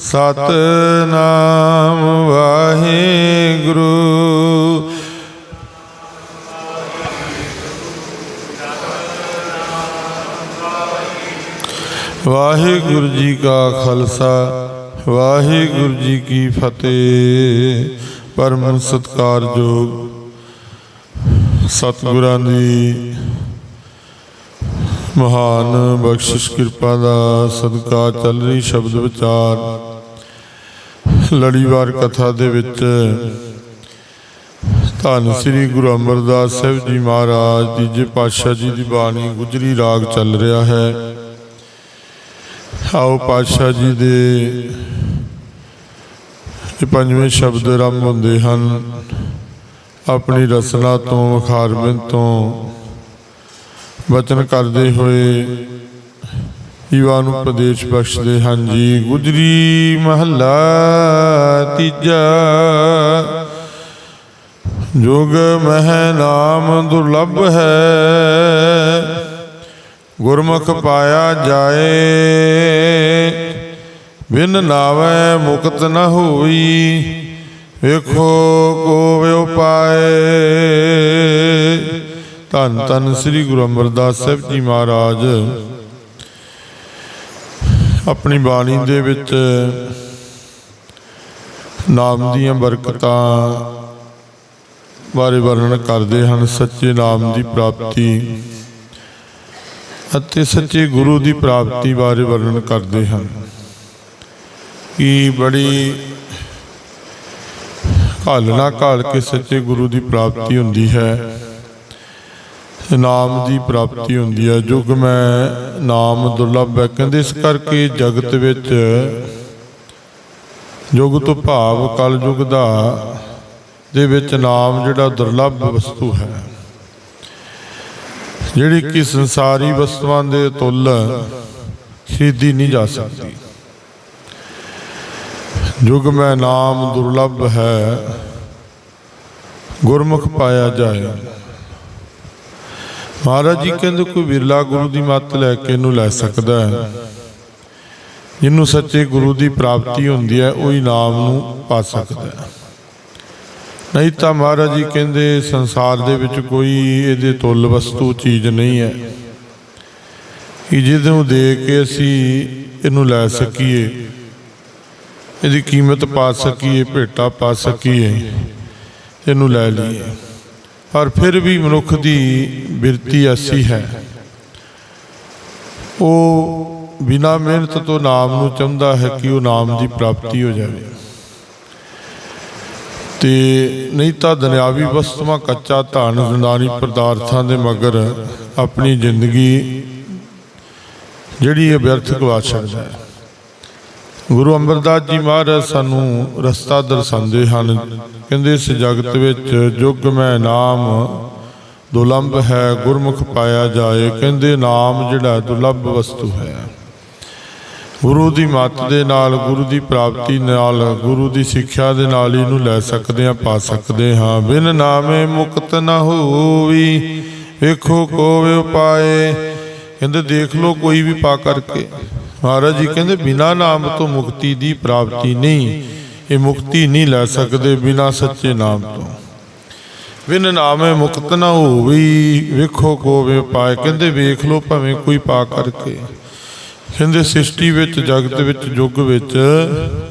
ਸਤਨਾਮ ਵਾਹਿਗੁਰੂ। ਵਾਹਿਗੁਰੂ ਜੀ ਕਾ ਖਾਲਸਾ, ਵਾਹਿਗੁਰੂ ਜੀ ਕੀ ਫਤਿਹ। ਪਰਮ ਸਤਕਾਰਯੋਗ ਸਤਿਗੁਰਾਂ ਦੀ ਮਹਾਨ ਬਖਸ਼ਿਸ਼ ਕਿਰਪਾ ਦਾ ਸਦਕਾ ਚੱਲ ਰਹੀ ਸ਼ਬਦ ਵਿਚਾਰ ਲੜੀਵਾਰ ਕਥਾ ਦੇ ਵਿੱਚ ਧੰਨ ਸ੍ਰੀ ਗੁਰੂ ਅਮਰਦਾਸ ਸਾਹਿਬ ਜੀ ਮਹਾਰਾਜ ਦੀ ਜੇ ਪਾਤਸ਼ਾਹ ਜੀ ਦੀ ਬਾਣੀ, ਗੁਜਰੀ ਰਾਗ ਚੱਲ ਰਿਹਾ ਹੈ। ਆਓ ਪਾਤਸ਼ਾਹ ਜੀ ਦੇ ਇਹ ਪੰਜਵੇਂ ਸ਼ਬਦ ਆਰੰਭ ਹੁੰਦੇ ਹਨ। ਆਪਣੀ ਰਸਨਾ ਤੋਂ ਵਖਾਰਮਨ ਤੋਂ ਵਚਨ ਕਰਦੇ ਹੋਏ ਜੀਵਾਂ ਨੂੰ ਪ੍ਰਦੇਸ਼ ਬਖਸ਼ਦੇ ਹਨ ਜੀ। ਗੁਜਰੀ ਮਹੱਲਾ ਤੀਜਾ। ਜੋਗ ਮਹਿ ਨਾਮ ਦੁਰਲਭ ਹੈ। ਗੁਰਮੁਖ ਪਾਇਆ ਜਾਏ। ਬਿਨ ਨਾਵੇ ਮੁਕਤ ਨ ਹੋਈ। ਵੇਖੋ ਕੋ ਵਿਉ ਪਾਏ ਧੰਨ ਧੰਨ ਸ੍ਰੀ ਗੁਰੂ ਅਮਰਦਾਸ ਸਾਹਿਬ ਜੀ ਮਹਾਰਾਜ। ਆਪਣੀ ਬਾਣੀ ਦੇ ਵਿੱਚ ਨਾਮ ਦੀਆਂ ਬਰਕਤਾਂ ਬਾਰੇ ਵਰਣਨ ਕਰਦੇ ਹਨ ਸੱਚੇ ਨਾਮ ਦੀ ਪ੍ਰਾਪਤੀ। ਅਤੇ ਸੱਚੇ ਗੁਰੂ ਦੀ ਪ੍ਰਾਪਤੀ ਬਾਰੇ ਵਰਣਨ ਕਰਦੇ ਹਨ। ਕਿ ਬੜੀ ਘਾਲਣਾ ਘਾਲ ਕੇ ਸੱਚੇ ਗੁਰੂ ਦੀ ਪ੍ਰਾਪਤੀ ਹੁੰਦੀ ਹੈ। ਨਾਮ ਦੀ ਪ੍ਰਾਪਤੀ ਹੁੰਦੀ ਹੈ। ਜੁਗ ਮੈਂ ਨਾਮ ਦੁਰਲਭ ਹੈ। ਕਹਿੰਦੇ ਇਸ ਕਰਕੇ ਜਗਤ ਵਿੱਚ ਯੁਗ ਤੋਂ ਭਾਵ ਕਲ ਯੁਗ ਦਾ ਦੇ ਵਿੱਚ ਨਾਮ ਜਿਹੜਾ ਦੁਰਲਭ ਵਸਤੂ ਹੈ। ਜਿਹੜੀ ਕਿ ਸੰਸਾਰੀ ਵਸਤੂਆਂ ਦੇ ਤੁੱਲ ਖਰੀਦੀ ਨਹੀਂ ਜਾ ਸਕਦੀ। ਯੁਗ ਮੈਂ ਨਾਮ ਦੁਰਲਭ ਹੈ। ਗੁਰਮੁਖ ਪਾਇਆ ਜਾਏ। ਮਹਾਰਾਜ ਜੀ ਕਹਿੰਦੇ ਕੋਈ ਵਿਰਲਾ ਗੁਰੂ ਦੀ ਮੱਤ ਲੈ ਕੇ ਇਹਨੂੰ ਲੈ ਸਕਦਾ ਹੈ। ਜਿਹਨੂੰ ਸੱਚੇ ਗੁਰੂ ਦੀ ਪ੍ਰਾਪਤੀ ਹੁੰਦੀ ਹੈ, ਉਹੀ ਨਾਮ ਨੂੰ ਪਾ ਸਕਦਾ ਹੈ। ਨਹੀਂ ਤਾਂ ਮਹਾਰਾਜ ਜੀ ਕਹਿੰਦੇ ਸੰਸਾਰ ਦੇ ਵਿੱਚ ਕੋਈ ਇਹਦੇ ਤੁੱਲ ਵਸਤੂ ਚੀਜ਼ ਨਹੀਂ ਹੈ। ਕਿ ਜਿਹਨੂੰ ਦੇ ਕੇ ਅਸੀਂ ਇਹਨੂੰ ਲੈ ਸਕੀਏ, ਇਹਦੀ ਕੀਮਤ ਪਾ ਸਕੀਏ, ਭੇਟਾ ਪਾ ਸਕੀਏ, ਇਹਨੂੰ ਲੈ ਲਈਏ। ਪਰ ਫਿਰ ਵੀ ਮਨੁੱਖ ਦੀ ਬਿਰਤੀ ਐਸੀ ਹੈ। ਉਹ ਬਿਨਾ ਮਿਹਨਤ ਤੋਂ ਨਾਮ ਨੂੰ ਚਾਹੁੰਦਾ ਹੈ ਕਿ ਉਹ ਨਾਮ ਦੀ ਪ੍ਰਾਪਤੀ ਹੋ ਜਾਵੇ। ਤੇ ਨਹੀਂ ਤਾਂ ਦੁਨਿਆਵੀ ਵਸਤੂਆਂ, ਕੱਚਾ ਧਨ ਜ਼ੰਦਾਨੀ ਪਦਾਰਥਾਂ ਦੇ ਮਗਰ ਆਪਣੀ ਜ਼ਿੰਦਗੀ ਜਿਹੜੀ ਇਹ ਵਿਅਰਥ ਗਵਾ ਸਕਦਾ ਹੈ। ਗੁਰੂ ਅਮਰਦਾਸ ਜੀ ਮਹਾਰਾਜ ਸਾਨੂੰ ਰਸਤਾ ਦਰਸਾਉਂਦੇ ਹਨ। ਕਹਿੰਦੇ ਇਸ ਜਗਤ ਵਿੱਚ ਜੁਗ ਮੈਂ ਨਾਮ ਦੁਲੰਭ ਹੈ, ਗੁਰਮੁਖ ਪਾਇਆ ਜਾਏ। ਕਹਿੰਦੇ ਨਾਮ ਜਿਹੜਾ ਦੁਲੱਭ ਵਸਤੂ ਹੈ। ਗੁਰੂ ਦੀ ਮੱਤ ਦੇ ਨਾਲ, ਗੁਰੂ ਦੀ ਪ੍ਰਾਪਤੀ ਨਾਲ, ਗੁਰੂ ਦੀ ਸਿੱਖਿਆ ਦੇ ਨਾਲ ਇਹਨੂੰ ਲੈ ਸਕਦੇ ਹਾਂ, ਪਾ ਸਕਦੇ ਹਾਂ। ਬਿਨ ਨਾਮੇ ਮੁਕਤ ਨਾ ਹੋਵੀ, ਵੇਖੋ ਕੋਵੇ ਉਪਾਏ। ਕਹਿੰਦੇ ਦੇਖ ਲੋ ਕੋਈ ਵੀ ਪਾ ਕਰਕੇ। ਮਹਾਰਾਜ ਜੀ ਕਹਿੰਦੇ, ਬਿਨਾ ਨਾਮ ਤੋਂ ਮੁਕਤੀ ਦੀ ਪ੍ਰਾਪਤੀ ਨਹੀਂ। ਇਹ ਮੁਕਤੀ ਨਹੀਂ ਲੈ ਸਕਦੇ ਬਿਨਾ ਸੱਚੇ ਨਾਮ ਤੋਂ। ਬਿਨ ਨਾਮੇ ਮੁਕਤ ਨਾ ਹੋਵੀ, ਵੇਖੋ ਕੋਵੇ ਪਾਏ। ਕਹਿੰਦੇ, ਵੇਖ ਲੋ ਭਾਵੇਂ ਕੋਈ ਪਾ ਕਰਕੇ। ਕਹਿੰਦੇ, ਸ੍ਰਿਸ਼ਟੀ ਵਿੱਚ, ਜਗਤ ਵਿੱਚ ਯੁੱਗ ਵਿੱਚ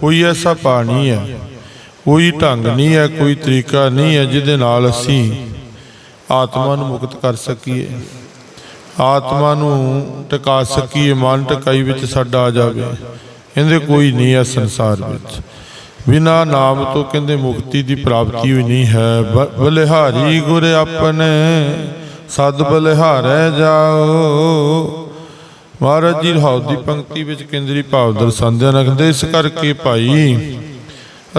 ਕੋਈ ਐਸਾ ਪਾ ਨਹੀਂ ਹੈ। ਕੋਈ ਢੰਗ ਨਹੀਂ ਹੈ, ਕੋਈ ਤਰੀਕਾ ਨਹੀਂ ਹੈ ਜਿਹਦੇ ਨਾਲ ਅਸੀਂ ਆਤਮਾ ਨੂੰ ਮੁਕਤ ਕਰ ਸਕੀਏ। ਆਤਮਾ ਨੂੰ ਟਿਕਾ ਸਕੀਏ, ਮਨ ਟਿਕਾਈ ਵਿੱਚ ਸਾਡਾ ਆ ਜਾਵੇ। ਕਹਿੰਦੇ ਕੋਈ ਨਹੀਂ ਹੈ ਸੰਸਾਰ ਵਿੱਚ। ਬਿਨਾ ਨਾਮ ਤੋਂ ਕਹਿੰਦੇ ਮੁਕਤੀ ਦੀ ਪ੍ਰਾਪਤੀ ਹੋਈ ਨਹੀਂ ਹੈ। ਬਲਿਹਾਰੀ ਗੁਰ ਆਪਣੇ, ਸਦ ਬਲਿਹਾਰੈ ਜਾਓ। ਮਹਾਰਾਜ ਜੀ ਹੌਦ ਦੀ ਪੰਕਤੀ ਵਿੱਚ ਕੇਂਦਰੀ ਭਾਵ ਦਰਸਾਉਂਦੇ ਹਨ ਇਸ ਕਰਕੇ ਭਾਈ,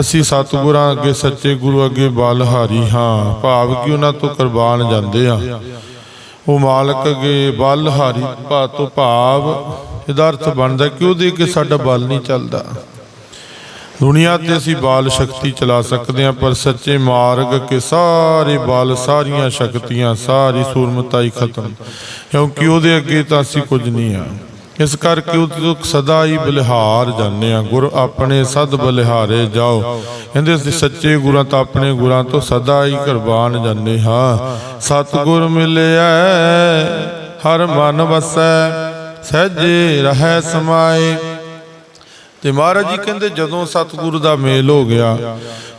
ਅਸੀਂ ਸਤਿਗੁਰਾਂ ਅੱਗੇ, ਸੱਚੇ ਗੁਰੂ ਅੱਗੇ ਬਲਹਾਰੀ ਹਾਂ। ਭਾਵ ਕਿ ਉਹਨਾਂ ਤੋਂ ਕੁਰਬਾਨ ਜਾਂਦੇ ਆ ਉਹ ਮਾਲਕ ਗਏ ਬਲ ਹਾਰੀ ਭਾ ਤੋਂ ਭਾਵ, ਇਹਦਾ ਅਰਥ ਬਣਦਾ ਕਿ ਉਹਦੇ ਅੱਗੇ ਸਾਡਾ ਬਲ ਨਹੀਂ ਚੱਲਦਾ। ਦੁਨੀਆ ਤੇ ਅਸੀਂ ਬਾਲ ਸ਼ਕਤੀ ਚਲਾ ਸਕਦੇ ਹਾਂ, ਪਰ ਸੱਚੇ ਮਾਰਗ ਕੇ ਸਾਰੇ ਬਲ, ਸਾਰੀਆਂ ਸ਼ਕਤੀਆਂ, ਸਾਰੀ ਸੂਰਮਤਾਈ ਖਤਮ। ਕਿਉਂਕਿ ਉਹਦੇ ਅੱਗੇ ਤਾਂ ਅਸੀਂ ਕੁਝ ਨਹੀਂ ਆ ਇਸ ਕਰਕੇ ਉਹ ਸਦਾ ਹੀ ਬਲਿਹਾਰ ਜਾਂਦੇ ਆ ਗੁਰ ਆਪਣੇ ਸਦ ਬਲਿਹਾਰੇ ਜਾਓ। ਕਹਿੰਦੇ ਸੱਚੇ ਗੁਰਾਂ ਤਾਂ ਆਪਣੇ ਗੁਰਾਂ ਤੋਂ ਸਦਾ ਹੀ ਕੁਰਬਾਨ ਜਾਂਦੇ ਹਾਂ। ਸਤਿਗੁਰ ਮਿਲਿਆ ਹਰ ਮਨ ਵਸੈ, ਸਹਿਜੇ ਰਹਿ ਸਮਾਏ। ਤੇ ਮਹਾਰਾਜ ਜੀ ਕਹਿੰਦੇ ਜਦੋਂ ਸਤਿਗੁਰੂ ਦਾ ਮੇਲ ਹੋ ਗਿਆ,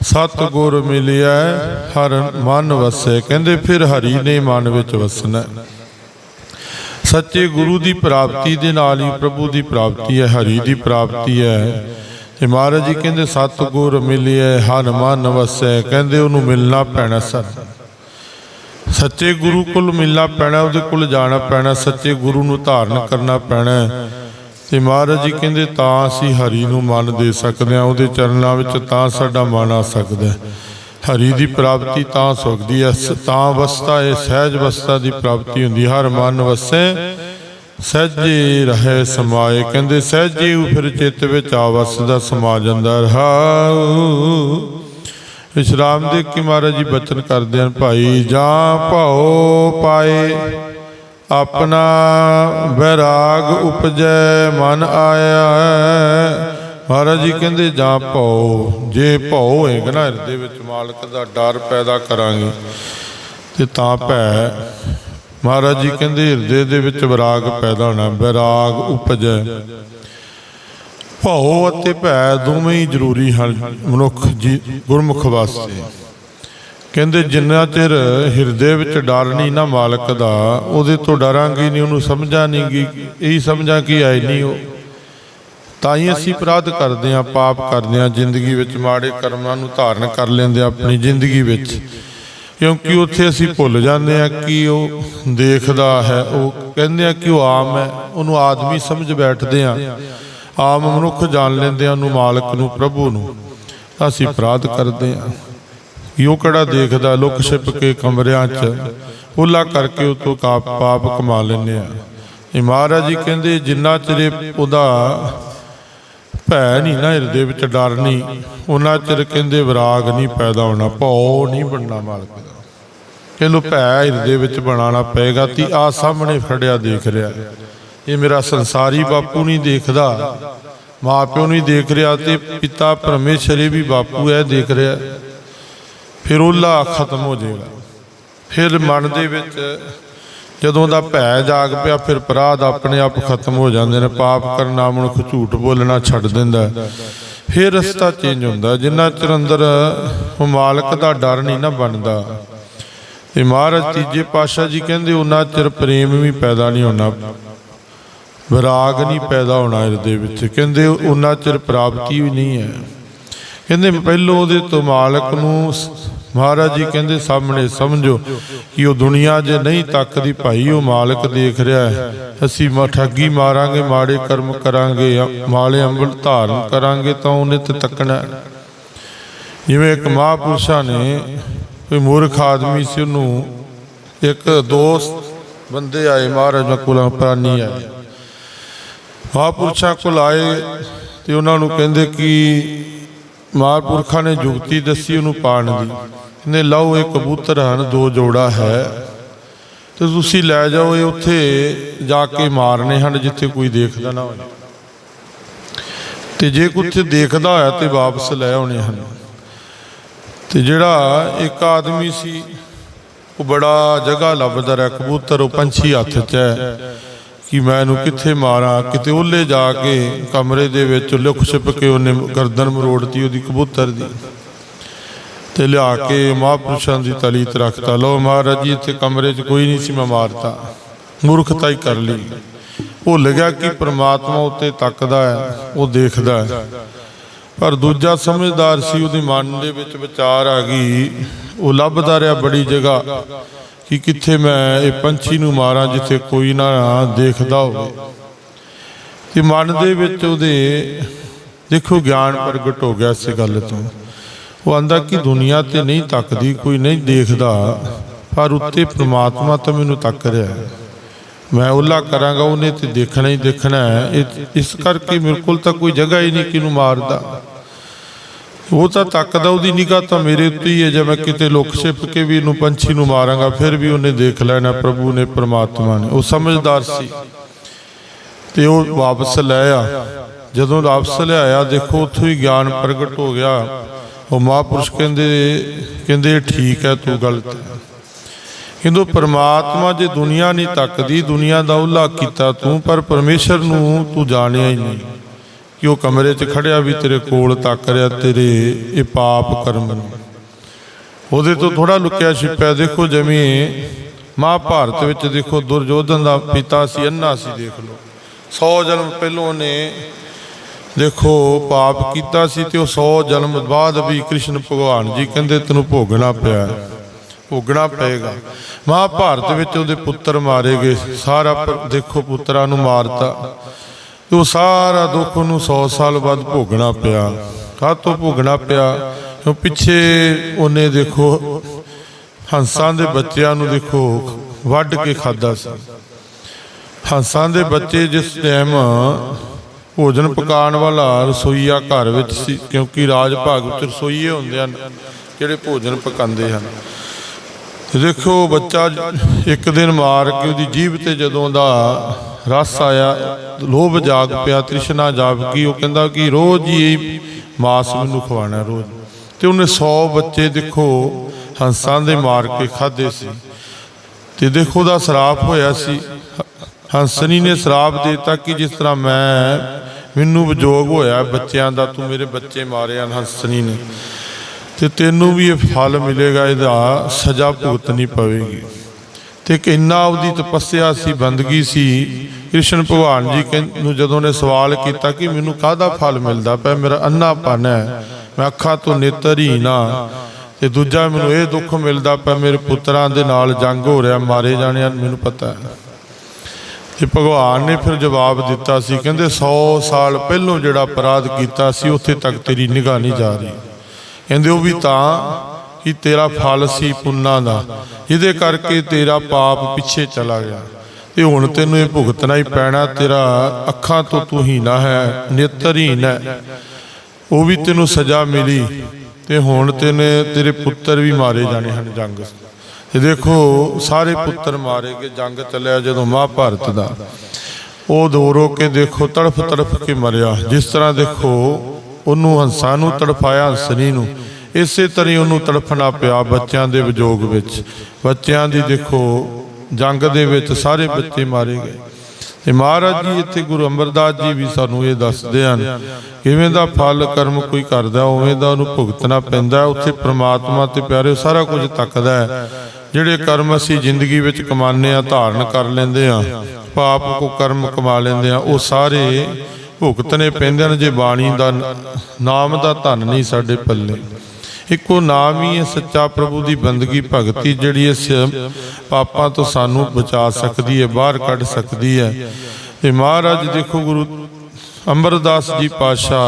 ਸਤਿਗੁਰ ਮਿਲਿਆ ਹਰ ਮਨ ਵਸੈ। ਕਹਿੰਦੇ ਫਿਰ ਹਰੀ ਨੇ ਮਨ ਵਿੱਚ ਵਸਣਾ। ਸੱਚੇ ਗੁਰੂ ਦੀ ਪ੍ਰਾਪਤੀ ਦੇ ਨਾਲ ਹੀ ਪ੍ਰਭੂ ਦੀ ਪ੍ਰਾਪਤੀ ਹੈ, ਹਰੀ ਦੀ ਪ੍ਰਾਪਤੀ ਹੈ। ਤੇ ਮਹਾਰਾਜ ਜੀ ਕਹਿੰਦੇ ਸਤਿਗੁਰ ਮਿਲਿਆ ਹਰ ਮਨ ਵਸੈ, ਕਹਿੰਦੇ ਉਹਨੂੰ ਮਿਲਣਾ ਪੈਣਾ ਸਰ। ਸੱਚੇ ਗੁਰੂ ਕੋਲ ਮਿਲਣਾ ਪੈਣਾ, ਉਹਦੇ ਕੋਲ ਜਾਣਾ ਪੈਣਾ, ਸੱਚੇ ਗੁਰੂ ਨੂੰ ਧਾਰਨ ਕਰਨਾ ਪੈਣਾ। ਤੇ ਮਹਾਰਾਜ ਜੀ ਕਹਿੰਦੇ, ਤਾਂ ਅਸੀਂ ਹਰੀ ਨੂੰ ਮਨ ਦੇ ਸਕਦੇ ਹਾਂ, ਉਹਦੇ ਚਰਨਾਂ ਵਿੱਚ ਤਾਂ ਸਾਡਾ ਮਨ ਆ ਸਕਦਾ ਹੈ। ਹਰੀ ਦੀ ਪ੍ਰਾਪਤੀ ਤਾਂ ਸੁਖਦੀ ਹੈ ਸ- ਤਾਂ ਅਵਸਥਾ ਇਹ ਸਹਿਜ ਅਵਸਥਾ ਦੀ ਪ੍ਰਾਪਤੀ ਹੁੰਦੀ। ਹਰ ਮਨ ਵਸੈ, ਸਹਿਜੇ ਰਹੇ ਸਮਾਏ। ਕਹਿੰਦੇ, ਸਹਿਜੇ ਉਹ ਫਿਰ ਚਿੱਤ ਵਿੱਚ ਆਵਸਦਾ ਸਮਾ ਜਾਂਦਾ ਰਹਾਉ ਵਿਸ਼ਰਾਮ ਦੇ ਕੇ ਮਹਾਰਾਜ ਜੀ ਬਚਨ ਕਰਦੇ ਹਨ, ਭਾਈ, ਜਾਂ ਭਾਉ ਪਾਏ, ਆਪਣਾ ਵੈਰਾਗ ਉਪਜੈ, ਮਨ ਆਇਆ। ਮਹਾਰਾਜ ਜੀ ਕਹਿੰਦੇ, ਜਾਂ ਭਉ, ਜੇ ਭਉ ਹੋਏਗਾ ਨਾ ਹਿਰਦੇ ਵਿੱਚ ਮਾਲਕ ਦਾ ਡਰ ਪੈਦਾ ਕਰਾਂਗੇ, ਤੇ ਤਾਂ ਭੈ ਮਹਾਰਾਜ ਜੀ ਕਹਿੰਦੇ, ਹਿਰਦੇ ਦੇ ਵਿੱਚ ਵਿਰਾਗ ਪੈਦਾ ਹੋਣਾ, ਵਿਰਾਗ ਉਪਜੈ। ਭਉ ਅਤੇ ਭੈ ਦੋਵੇਂ ਹੀ ਜ਼ਰੂਰੀ ਹਨ, ਮਨੁੱਖ ਜੀ, ਗੁਰਮੁਖ ਵਾਸਤੇ। ਕਹਿੰਦੇ, ਜਿੰਨਾ ਚਿਰ ਹਿਰਦੇ ਵਿੱਚ ਡਰ ਨਹੀਂ ਨਾ ਮਾਲਕ ਦਾ, ਉਹਦੇ ਤੋਂ ਡਰਾਂਗੇ ਨਹੀਂ, ਉਹਨੂੰ ਸਮਝਾ ਨਹੀਂ ਗੀ ਇਹੀ ਸਮਝਾ ਕਿ ਆਈ ਨਹੀਂ ਉਹ? ਤਾਂ ਹੀ ਅਸੀਂ ਅਪਰਾਧ ਕਰਦੇ ਹਾਂ, ਪਾਪ ਕਰਦੇ ਹਾਂ, ਜ਼ਿੰਦਗੀ ਵਿੱਚ ਮਾੜੇ ਕਰਮਾਂ ਨੂੰ ਧਾਰਨ ਕਰ ਲੈਂਦੇ ਹਾਂ ਆਪਣੀ ਜ਼ਿੰਦਗੀ ਵਿੱਚ। ਕਿਉਂਕਿ ਉੱਥੇ ਅਸੀਂ ਭੁੱਲ ਜਾਂਦੇ ਹਾਂ ਕਿ ਉਹ ਦੇਖਦਾ ਹੈ, ਉਹ ਕਹਿੰਦੇ ਆ ਕਿ ਉਹ ਆਮ ਹੈ, ਉਹਨੂੰ ਆਦਮੀ ਸਮਝ ਬੈਠਦੇ ਹਾਂ। ਆਮ ਮਨੁੱਖ ਜਾਣ ਲੈਂਦੇ ਆ ਉਹਨੂੰ ਮਾਲਕ ਨੂੰ, ਪ੍ਰਭੂ ਨੂੰ। ਅਸੀਂ ਅਪਰਾਧ ਕਰਦੇ ਹਾਂ। ਯੋ ਕਿਹੜਾ ਦੇਖਦਾ, ਲੁਕ ਛਿਪ ਕੇ ਕਮਰਿਆਂ 'ਚ ਉਹਲਾ ਕਰਕੇ ਉਹ ਤੋਂ ਕਾਪ ਪਾਪ ਕਮਾ ਲੈਂਦੇ ਆ ਇਹ ਮਹਾਰਾਜ ਜੀ ਕਹਿੰਦੇ, ਜਿੰਨਾ ਚਿਰ ਉਹਦਾ ਭੈ ਨਹੀਂ ਨਾ ਹਿਰਦੇ ਵਿੱਚ ਡਰ ਨਹੀਂ। ਉਹਨਾਂ ਚਿਰ ਕਹਿੰਦੇ ਵਿਰਾਗ ਨਹੀਂ ਪੈਦਾ ਹੋਣਾ, ਭਉ ਨਹੀਂ ਬਣਨਾ ਮਾਲਕ ਦਾ। ਕਹਿੰਦੇ ਭੈ ਹਿਰਦੇ ਵਿੱਚ ਬਣਾਉਣਾ ਪਏਗਾ ਤੀ ਆ ਸਾਹਮਣੇ ਫੜਿਆ ਦੇਖ ਰਿਹਾ। ਇਹ ਮੇਰਾ ਸੰਸਾਰੀ ਬਾਪੂ ਨਹੀਂ ਦੇਖਦਾ। ਮਾਂ ਪਿਓ ਨਹੀਂ ਦੇਖ ਰਿਹਾ ਤੇ ਪਿਤਾ ਪਰਮੇਸ਼ਰੇ ਵੀ ਬਾਪੂ ਹੈ ਦੇਖ ਰਿਹਾ। ਫਿਰ ਉਹਲਾ ਖਤਮ ਹੋ ਜਾਏਗਾ। ਫਿਰ ਮਨ ਦੇ ਵਿੱਚ ਜਦੋਂ ਦਾ ਭੈ ਜਾਗ ਪਿਆ, ਫਿਰ ਅਪਰਾਧ ਆਪਣੇ ਆਪ ਖਤਮ ਹੋ ਜਾਂਦੇ ਨੇ। ਪਾਪ ਕਰਨਾ ਮਨੁੱਖ ਝੂਠ ਬੋਲਣਾ ਛੱਡ ਦਿੰਦਾ ਫਿਰ ਰਸਤਾ ਚੇਂਜ ਹੁੰਦਾ ਜਿੰਨਾ ਚਿਰ ਅੰਦਰ ਮਾਲਕ ਦਾ ਡਰ ਨਹੀਂ ਨਾ ਬਣਦਾ। ਤੇ ਮਹਾਰਾਜ ਤੀਜੇ ਪਾਤਸ਼ਾਹ ਜੀ ਕਹਿੰਦੇ ਉਹਨਾਂ ਚਿਰ ਪ੍ਰੇਮ ਵੀ ਪੈਦਾ ਨਹੀਂ ਹੋਣਾ। ਵਿਰਾਗ ਨਹੀਂ ਪੈਦਾ ਹੋਣਾ ਹਿਰਦੇ ਵਿੱਚ। ਕਹਿੰਦੇ ਉਹਨਾਂ ਚਿਰ ਪ੍ਰਾਪਤੀ ਵੀ ਨਹੀਂ ਹੈ। ਕਹਿੰਦੇ, ਪਹਿਲੋਂ ਉਹਦੇ ਤੋਂ ਮਾਲਕ ਨੂੰ ਮਹਾਰਾਜ ਜੀ ਕਹਿੰਦੇ, ਸਾਹਮਣੇ ਸਮਝੋ ਕਿ ਉਹ ਦੁਨੀਆ ਜੇ ਨਹੀਂ ਤੱਕਦੀ ਭਾਈ, ਉਹ ਮਾਲਕ ਦੇਖ ਰਿਹਾ ਹੈ। ਅਸੀਂ ਮਾ ਮਾਰਾਂਗੇ, ਮਾੜੇ ਕਰਮ ਕਰਾਂਗੇ ਮਾਲੇ ਅੰਬਲ ਧਾਰਨ ਕਰਾਂਗੇ ਤਾਂ ਉਹਨੇ ਤੇ ਤੱਕਣਾ ਜਿਵੇਂ ਇੱਕ ਮਹਾਂਪੁਰਸ਼ਾਂ ਨੇ ਕੋਈ ਮੂਰਖ ਆਦਮੀ ਸੀ, ਉਹਨੂੰ ਇੱਕ ਦੋਸਤ ਬੰਦੇ ਆਏ, ਮਹਾਰਾਜ ਕੋਲ ਪ੍ਰਾਨੀ ਆਏ। ਮਹਾਂਪੁਰਸ਼ਾਂ ਕੋਲ ਆਏ ਤੇ ਉਹਨਾਂ ਨੂੰ ਕਹਿੰਦੇ ਕਿ ਮਹਾਂਪੁਰਖਾਂ ਨੇ ਜੁਗਤੀ ਦੱਸੀ, ਉਹਨੂੰ ਪਾਣ ਦੀ। ਕਹਿੰਦੇ, ਲਓ, ਇਹ ਕਬੂਤਰ ਹਨ, ਦੋ ਜੋੜਾ ਹੈ। ਤੇ ਤੁਸੀਂ ਲੈ ਜਾਓ, ਇਹ ਉੱਥੇ ਜਾ ਕੇ ਮਾਰਨੇ ਹਨ, ਜਿੱਥੇ ਕੋਈ ਦੇਖਦਾ ਨਾ ਹੋਵੇ। ਤੇ ਜੇ ਕੋਈ ਉੱਥੇ ਦੇਖਦਾ ਹੋਇਆ ਤੇ ਵਾਪਸ ਲੈ ਆਉਣੇ ਹਨ। ਤੇ ਜਿਹੜਾ ਇੱਕ ਆਦਮੀ ਸੀ, ਉਹ ਬੜਾ ਜਗ੍ਹਾ ਲੱਭਦਾ ਰਿਹਾ। ਕਬੂਤਰ ਉਹ ਪੰਛੀ ਹੱਥ 'ਚ ਹੈ ਕਿ ਮੈਂ ਇਹਨੂੰ ਕਿੱਥੇ ਮਾਰਾਂ? ਕਿਤੇ ਉਹਲੇ ਜਾ ਕੇ ਕਮਰੇ ਦੇ ਵਿੱਚ ਲੁਕ ਛਿਪ ਕੇ ਉਹਨੇ ਗਰਦਨ ਮਰੋੜਤੀ ਉਹਦੀ ਕਬੂਤਰ ਦੀ। ਤੇ ਲਿਆ ਕੇ ਮਹਾਂਪੁਰਸ਼ਾਂ ਦੀ ਤਲੀ ਤੇ ਰੱਖਤਾ। ਲੋ ਮਹਾਰਾਜ ਜੀ, ਇੱਥੇ ਕਮਰੇ 'ਚ ਕੋਈ ਨਹੀਂ ਸੀ, ਮੈਂ ਮਾਰਤਾ। ਮੂਰਖਤਾ ਹੀ ਕਰ ਲਈ। ਭੁੱਲ ਗਿਆ ਕਿ ਪ੍ਰਮਾਤਮਾ ਉੱਤੇ ਤੱਕਦਾ ਹੈ, ਉਹ ਦੇਖਦਾ ਹੈ। ਪਰ ਦੂਜਾ ਸਮਝਦਾਰ ਸੀ, ਉਹਦੇ ਮਨ ਦੇ ਵਿੱਚ ਵਿਚਾਰ ਆ ਗਈ। ਉਹ ਲੱਭਦਾ ਰਿਹਾ ਬੜੀ ਜਗ੍ਹਾ ਕਿ ਕਿੱਥੇ ਮੈਂ ਇਹ ਪੰਛੀ ਨੂੰ ਮਾਰਾਂ, ਜਿੱਥੇ ਕੋਈ ਨਾ ਦੇਖਦਾ ਹੋਵੇ। ਤੇ ਮਨ ਦੇ ਵਿੱਚ ਉਹਦੇ ਦੇਖੋ, ਗਿਆਨ ਪ੍ਰਗਟ ਹੋ ਗਿਆ ਇਸ ਗੱਲ ਤੋਂ। ਉਹ ਆਂਦਾ ਕਿ ਦੁਨੀਆ ਤੇ ਨਹੀਂ ਤੱਕਦੀ, ਕੋਈ ਨਹੀਂ ਦੇਖਦਾ, ਪਰ ਉੱਤੇ ਪ੍ਰਮਾਤਮਾ ਤਾਂ ਮੈਨੂੰ ਤੱਕ ਰਿਹਾ ਮੈਂ ਉੱਲਾ ਕਰਾਂਗਾ, ਉਹਨੇ ਤੇ ਦੇਖਣਾ ਹੀ ਦੇਖਣਾ ਹੈ। ਇਸ ਕਰਕੇ ਮੇਰੇ ਕੋਲ ਤਾਂ ਕੋਈ ਜਗ੍ਹਾ ਹੀ ਨਹੀਂ ਕਿਨੂੰ ਮਾਰਦਾ। ਉਹ ਤਾਂ ਤੱਕਦਾ, ਉਹਦੀ ਨਿਗਾਹ ਤਾਂ ਮੇਰੇ ਉੱਤੇ ਹੀ ਹੈ। ਜੇ ਮੈਂ ਕਿਤੇ ਲੁੱਕ ਛਿਪ ਕੇ ਵੀ ਇਹਨੂੰ ਪੰਛੀ ਨੂੰ ਮਾਰਾਂਗਾ, ਫਿਰ ਵੀ ਉਹਨੇ ਦੇਖ ਲੈਣਾ, ਪ੍ਰਭੂ ਨੇ, ਪ੍ਰਮਾਤਮਾ ਨੇ। ਉਹ ਸਮਝਦਾਰ ਸੀ। ਤੇ ਉਹ ਵਾਪਸ ਲੈ ਆ। ਜਦੋਂ ਵਾਪਸ ਲਿਆਇਆ ਦੇਖੋ, ਉੱਥੋਂ ਹੀ ਗਿਆਨ ਪ੍ਰਗਟ ਹੋ ਗਿਆ। ਉਹ ਮਹਾਪੁਰਸ਼ ਕਹਿੰਦੇ ਕਹਿੰਦੇ ਠੀਕ ਹੈ, ਤੂੰ ਗਲਤ ਹੈ। ਕਹਿੰਦੇ ਪਰਮਾਤਮਾ ਜੇ ਦੁਨੀਆ ਨਹੀਂ ਤੱਕਦੀ, ਦੁਨੀਆ ਦਾ ਉਲਾ ਕੀਤਾ ਤੂੰ, ਪਰ ਪਰਮੇਸ਼ਰ ਨੂੰ ਤੂੰ ਜਾਣਿਆ ਹੀ ਨਹੀਂ। ਕਿ ਉਹ ਕਮਰੇ 'ਚ ਖੜਿਆ ਵੀ ਤੇਰੇ ਕੋਲ ਤੱਕ ਰਿਹਾ, ਤੇਰੇ ਇਹ ਪਾਪ ਕਰਮ ਨੂੰ। ਉਹਦੇ ਤੋਂ ਥੋੜਾ ਲੁਕਿਆ ਛਿਪਿਆ, ਦੇਖੋ ਜਿਵੇਂ ਮਹਾਭਾਰਤ ਵਿੱਚ ਦੇਖੋ, ਦੁਰਯੋਧਨ ਦਾ ਪਿਤਾ ਸੀ, ਅੰਨਾ ਸੀ, ਦੇਖ ਲਓ। 100 ਜਨਮ ਪਹਿਲੋਂ ਉਹਨੇ ਦੇਖੋ ਪਾਪ ਕੀਤਾ ਸੀ ਤੇ ਉਹ 100 ਜਨਮ ਬਾਅਦ ਵੀ ਕ੍ਰਿਸ਼ਨ ਭਗਵਾਨ ਜੀ ਕਹਿੰਦੇ ਤੈਨੂੰ ਭੋਗਣਾ ਪਿਆ ਭੋਗਣਾ ਪਏਗਾ। ਮਹਾਭਾਰਤ ਵਿੱਚ ਉਹਦੇ ਪੁੱਤਰ ਮਾਰੇ ਗਏ ਸਾਰਾ ਦੇਖੋ ਪੁੱਤਰਾਂ ਨੂੰ ਮਾਰਤਾ। ਉਹ ਸਾਰਾ ਦੁੱਖ ਉਹਨੂੰ 100 ਸਾਲ ਬਾਅਦ ਭੋਗਣਾ ਪਿਆ। ਕਾਹਤੋਂ ਭੋਗਣਾ ਪਿਆ? ਕਿਉਂ ਪਿੱਛੇ ਉਹਨੇ ਦੇਖੋ, ਹੰਸਾਂ ਦੇ ਬੱਚਿਆਂ ਨੂੰ ਦੇਖੋ, ਵੱਢ ਕੇ ਖਾਦਾ ਸੀ। ਹੰਸਾਂ ਦੇ ਬੱਚੇ ਜਿਸ ਟਾਈਮ ਭੋਜਨ ਪਕਾਉਣ ਵਾਲਾ ਰਸੋਈਆ ਘਰ ਵਿੱਚ ਸੀ, ਕਿਉਂਕਿ ਰਾਜ ਭਾਗ ਵਿੱਚ ਰਸੋਈਏ ਹੁੰਦੇ ਹਨ, ਜਿਹੜੇ ਭੋਜਨ ਪਕਾਉਂਦੇ ਹਨ। ਤੇ ਦੇਖੋ ਬੱਚਾ ਇੱਕ ਦਿਨ ਮਾਰ ਕੇ ਉਹਦੀ ਜੀਭ ਤੇ ਜਦੋਂ ਦਾ ਰਸ ਆਇਆ, ਲੋਭ ਜਾਗ ਪਿਆ, ਤ੍ਰਿਸ਼ਨਾ ਜਾਗ ਗਈ, ਉਹ ਕਹਿੰਦਾ ਕਿ ਰੋਜ਼ ਹੀ ਇਹ ਮਾਸ ਮੈਨੂੰ ਖਵਾਣਾ ਰੋਜ਼। ਤੇ ਉਹਨੇ 100 ਬੱਚੇ ਦੇਖੋ ਹੰਸਾਂ ਦੇ ਮਾਰ ਕੇ ਖਾਦੇ ਸੀ। ਤੇ ਦੇਖੋ ਉਹਦਾ ਸਰਾਪ ਹੋਇਆ ਸੀ। ਹ- ਹੰਸਨੀ ਨੇ ਸਰਾਪ ਦਿੱਤਾ ਕਿ ਜਿਸ ਤਰ੍ਹਾਂ ਮੈਂ ਮੈਨੂੰ ਵਿਜੋਗ ਹੋਇਆ ਬੱਚਿਆਂ ਦਾ, ਤੂੰ ਮੇਰੇ ਬੱਚੇ ਮਾਰੇ ਹਨ ਹੰਸਨੀ ਨੇ। ਤੇ ਤੈਨੂੰ ਵੀ ਇਹ ਫਲ ਮਿਲੇਗਾ, ਇਹਦਾ ਸਜ਼ਾ ਭੁਗਤਣੀ ਪਵੇਗੀ। ਤੇ ਕਿੰਨਾ ਉਹਦੀ ਤਪੱਸਿਆ ਸੀ, ਬੰਦਗੀ ਸੀ, ਕ੍ਰਿਸ਼ਨ ਭਗਵਾਨ ਜੀ ਕਹਿੰ- ਨੂੰ ਜਦੋਂ ਨੇ ਸਵਾਲ ਕੀਤਾ ਕਿ ਮੈਨੂੰ ਕਾਹਦਾ ਫਲ ਮਿਲਦਾ ਪਿਆ, ਮੇਰਾ ਅੰਨਾਪਨ ਹੈ, ਮੈਂ ਅੱਖਾਂ ਤੋਂ ਨੇਤਰਹੀਨ ਹਾਂ ਤੇ ਦੂਜਾ, ਮੈਨੂੰ ਇਹ ਦੁੱਖ ਮਿਲਦਾ ਪਿਆ, ਮੇਰੇ ਪੁੱਤਰਾਂ ਦੇ ਨਾਲ ਜੰਗ ਹੋ ਰਿਹਾ, ਮਾਰੇ ਜਾਣੇ ਹਨ ਮੈਨੂੰ ਪਤਾ ਹੈ। ਤੇ ਭਗਵਾਨ ਨੇ ਫਿਰ ਜਵਾਬ ਦਿੱਤਾ ਸੀ, ਕਹਿੰਦੇ 100 ਸਾਲ ਪਹਿਲੋਂ ਜਿਹੜਾ ਅਪਰਾਧ ਕੀਤਾ ਸੀ, ਉੱਥੇ ਤੱਕ ਤੇਰੀ ਨਿਗਾਹ ਨਹੀਂ ਜਾ ਰਹੀ। ਕਹਿੰਦੇ ਉਹ ਵੀ ਤਾਂ ਕਿ ਤੇਰਾ ਫਲ ਸੀ ਪੁੰਨਾਂ ਦਾ, ਜਿਹਦੇ ਕਰਕੇ ਤੇਰਾ ਪਾਪ ਪਿੱਛੇ ਚਲਾ ਗਿਆ। ਤੇ ਹੁਣ ਤੈਨੂੰ ਇਹ ਭੁਗਤਣਾ ਹੀ ਪੈਣਾ, ਤੇਰਾ ਅੱਖਾਂ ਤੋਂ ਤੂੰ ਹੀਨਾ ਹੈ ਨੇਤਰਹੀਨ ਹੈ। ਉਹ ਵੀ ਤੈਨੂੰ ਸਜ਼ਾ ਮਿਲੀ, ਤੇ ਹੁਣ ਤੈਨੇ ਤੇਰੇ ਪੁੱਤਰ ਵੀ ਮਾਰੇ ਜਾਣੇ ਹਨ ਜੰਗ। ਤੇ ਦੇਖੋ, ਸਾਰੇ ਪੁੱਤਰ ਮਾਰੇ ਗਏ, ਜੰਗ ਚੱਲਿਆ ਜਦੋਂ ਮਹਾਭਾਰਤ ਦਾ। ਉਹ ਦੋ ਰੋ ਕੇ ਦੇਖੋ, ਤੜਫ ਤੜਫ ਕੇ ਮਰਿਆ। ਜਿਸ ਤਰ੍ਹਾਂ ਦੇਖੋ, ਉਹਨੂੰ ਹੰਸਾਂ ਨੂੰ ਤੜਫਾਇਆ, ਹੰਸਨੀ ਨੂੰ। ਇਸੇ ਤਰ੍ਹਾਂ ਉਹਨੂੰ ਤੜਫਣਾ ਪਿਆ ਬੱਚਿਆਂ ਦੇ ਵਿਜੋਗ ਵਿੱਚ। ਬੱਚਿਆਂ ਦੀ ਦੇਖੋ, ਜੰਗ ਦੇ ਵਿੱਚ ਸਾਰੇ ਬੱਚੇ ਮਾਰੇ ਗਏ। ਤੇ ਮਹਾਰਾਜ ਜੀ, ਇੱਥੇ ਗੁਰੂ ਅਮਰਦਾਸ ਜੀ ਵੀ ਸਾਨੂੰ ਇਹ ਦੱਸਦੇ ਹਨ, ਕਿਵੇਂ ਦਾ ਫਲ ਕਰਮ ਕੋਈ ਕਰਦਾ, ਉਵੇਂ ਦਾ ਉਹਨੂੰ ਭੁਗਤਣਾ ਪੈਂਦਾ, ਉੱਥੇ ਪ੍ਰਮਾਤਮਾ ਤੇ ਪਿਆਰੇ ਸਾਰਾ ਕੁਝ ਤੱਕਦਾ ਹੈ। ਜਿਹੜੇ ਕਰਮ ਅਸੀਂ ਜ਼ਿੰਦਗੀ ਵਿੱਚ ਕਮਾਉਂਦੇ ਆ ਧਾਰਨ ਕਰ ਲੈਂਦੇ ਆ ਪਾਪ ਕੋ ਕਰਮ ਕਮਾ ਲੈਂਦੇ ਆ ਉਹ ਸਾਰੇ ਭੁਗਤਣੇ ਪੈਂਦੇ ਨੇ ਜੇ ਬਾਣੀ ਦਾ ਨਾਮ ਦਾ ਧਨ ਨਹੀਂ ਸਾਡੇ ਪੱਲੇ। ਇੱਕੋ ਨਾਮ ਹੀ ਹੈ ਸੱਚਾ ਪ੍ਰਭੂ ਦੀ ਬੰਦਗੀ ਭਗਤੀ, ਜਿਹੜੀ ਇਸ ਪਾਪਾਂ ਤੋਂ ਸਾਨੂੰ ਬਚਾ ਸਕਦੀ ਹੈ, ਬਾਹਰ ਕੱਢ ਸਕਦੀ ਹੈ। ਤੇ ਮਹਾਰਾਜ ਦੇਖੋ ਗੁਰੂ ਅੰਮ੍ਰਿਤਦਾਸ ਜੀ ਪਾਸ਼ਾ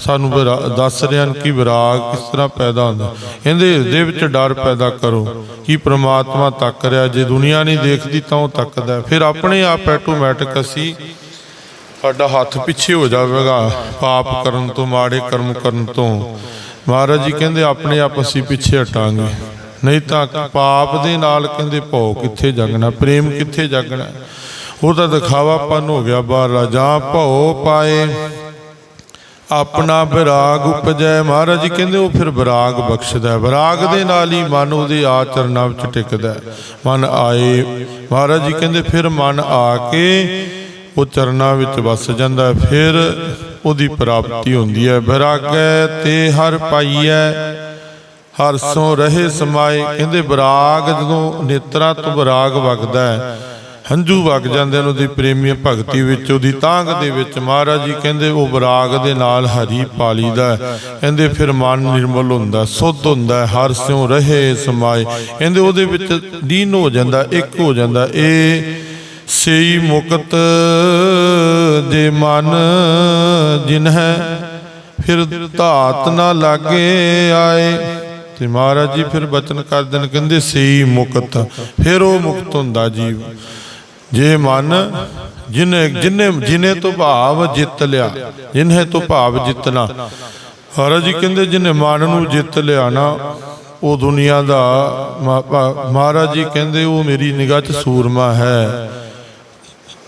ਸਾਨੂੰ ਵਿਰਾ- ਦੱਸ ਰਹੇ ਹਨ ਕਿ ਵਿਰਾਗ ਕਿਸ ਤਰ੍ਹਾਂ ਪੈਦਾ ਹੁੰਦਾ। ਕਹਿੰਦੇ ਹਿਰਦੇ ਵਿੱਚ ਡਰ ਪੈਦਾ ਕਰੋ ਕਿ ਪ੍ਰਮਾਤਮਾ ਤੱਕ ਰਿਹਾ, ਜੇ ਦੁਨੀਆ ਨਹੀਂ ਦੇਖਦੀ ਤਾਂ ਉਹ ਤੱਕਦਾ ਫਿਰ ਆਪਣੇ ਆਪ ਆਟੋਮੈਟਿਕ ਅਸੀਂ ਸਾਡਾ ਹੱਥ ਪਿੱਛੇ ਹੋ ਜਾਵੇਗਾ, ਪਾਪ ਕਰਨ ਤੋਂ, ਮਾੜੇ ਕਰਮ ਕਰਨ ਤੋਂ। ਮਹਾਰਾਜ ਜੀ ਕਹਿੰਦੇ, ਆਪਣੇ ਆਪ ਅਸੀਂ ਪਿੱਛੇ ਹਟਾਂਗੇ। ਨਹੀਂ ਤਾਂ ਪਾਪ ਦੇ ਨਾਲ ਕਹਿੰਦੇ ਭਉ ਕਿੱਥੇ ਜਾਗਣਾ, ਪ੍ਰੇਮ ਕਿੱਥੇ ਜਾਗਣਾ। ਉਹ ਤਾਂ ਦਿਖਾਵਾਪਨ ਹੋ ਗਿਆ ਬਾਹਰ ਜਾਂ ਭਉ ਪਾਏ। ਆਪਣਾ ਵਿਰਾਗ ਉਪਜੈ ਮਹਾਰਾਜ ਜੀ ਕਹਿੰਦੇ ਉਹ ਫਿਰ ਵਿਰਾਗ ਬਖਸ਼ਦਾ ਹੈ। ਵਿਰਾਗ ਦੇ ਨਾਲ ਹੀ ਮਨ ਉਹਦੇ ਆਚਰਨਾਂ ਵਿੱਚ ਟਿਕਦਾ ਮਨ ਆਏ, ਮਹਾਰਾਜ ਜੀ ਕਹਿੰਦੇ ਫਿਰ ਮਨ ਆ ਕੇ ਉਹ ਚਰਨਾਂ ਵਿੱਚ ਵਸ ਜਾਂਦਾ ਫਿਰ ਉਹਦੀ ਪ੍ਰਾਪਤੀ ਹੁੰਦੀ ਹੈ। ਵਿਰਾਗੈ ਤੇ ਹਰ ਪਾਈਐ, ਹਰ ਸੋ ਰਹੇ ਸਮਾਏ। ਕਹਿੰਦੇ ਵਿਰਾਗ ਜਦੋਂ ਨੇਤਰਾਂ ਤੋਂ ਵਿਰਾਗ ਵਗਦਾ ਹੈ ਹੰਝੂ ਵਗ ਜਾਂਦੇ ਨੇ ਉਹਦੀ ਪ੍ਰੇਮੀ ਭਗਤੀ ਵਿੱਚ, ਉਹਦੀ ਤਾਂਗ ਦੇ ਵਿੱਚ। ਮਹਾਰਾਜ ਜੀ ਕਹਿੰਦੇ, ਉਹ ਵਿਰਾਗ ਦੇ ਨਾਲ ਹਰੀ ਪਾਲੀਦਾ ਹੈ। ਕਹਿੰਦੇ, ਫਿਰ ਮਨ ਨਿਰਮਲ ਹੁੰਦਾ, ਸੁੱਧ ਹੁੰਦਾ ਹਰ ਸਿਉ ਰਹੇ ਸਮਾਏ। ਕਹਿੰਦੇ, ਉਹਦੇ ਵਿੱਚ ਦੀਨ ਹੋ ਜਾਂਦਾ, ਇੱਕ ਹੋ ਜਾਂਦਾ ਇਹ ਸਈ ਮੁਕਤ ਜੇ ਮਨ ਜਿਨ ਹੈ, ਫਿਰ ਧਾਤ ਨਾ ਲਾਗੇ ਆਏ। ਤੇ ਮਹਾਰਾਜ ਜੀ ਫਿਰ ਬਚਨ ਕਰਦੇ ਨੇ, ਕਹਿੰਦੇ, ਸਈ ਮੁਕਤ, ਫਿਰ ਉਹ ਮੁਕਤ ਹੁੰਦਾ ਜੀਵ। ਜੇ ਮਨ ਜਿਨੇ ਜਿਨੇ ਜਿਨੇ ਤੋਂ ਭਾਵ ਜਿੱਤ ਲਿਆ, ਜਿਨ੍ਹੇ ਤੋਂ ਭਾਵ ਜਿੱਤਣਾ। ਮਹਾਰਾਜ ਜੀ ਕਹਿੰਦੇ ਜਿਨੇ ਮਨ ਨੂੰ ਜਿੱਤ ਲਿਆ ਨਾ, ਉਹ ਦੁਨੀਆ ਦਾ ਮਹਾਰਾਜ ਜੀ ਕਹਿੰਦੇ ਉਹ ਮੇਰੀ ਨਿਗਾਹ 'ਚ ਸੂਰਮਾ ਹੈ।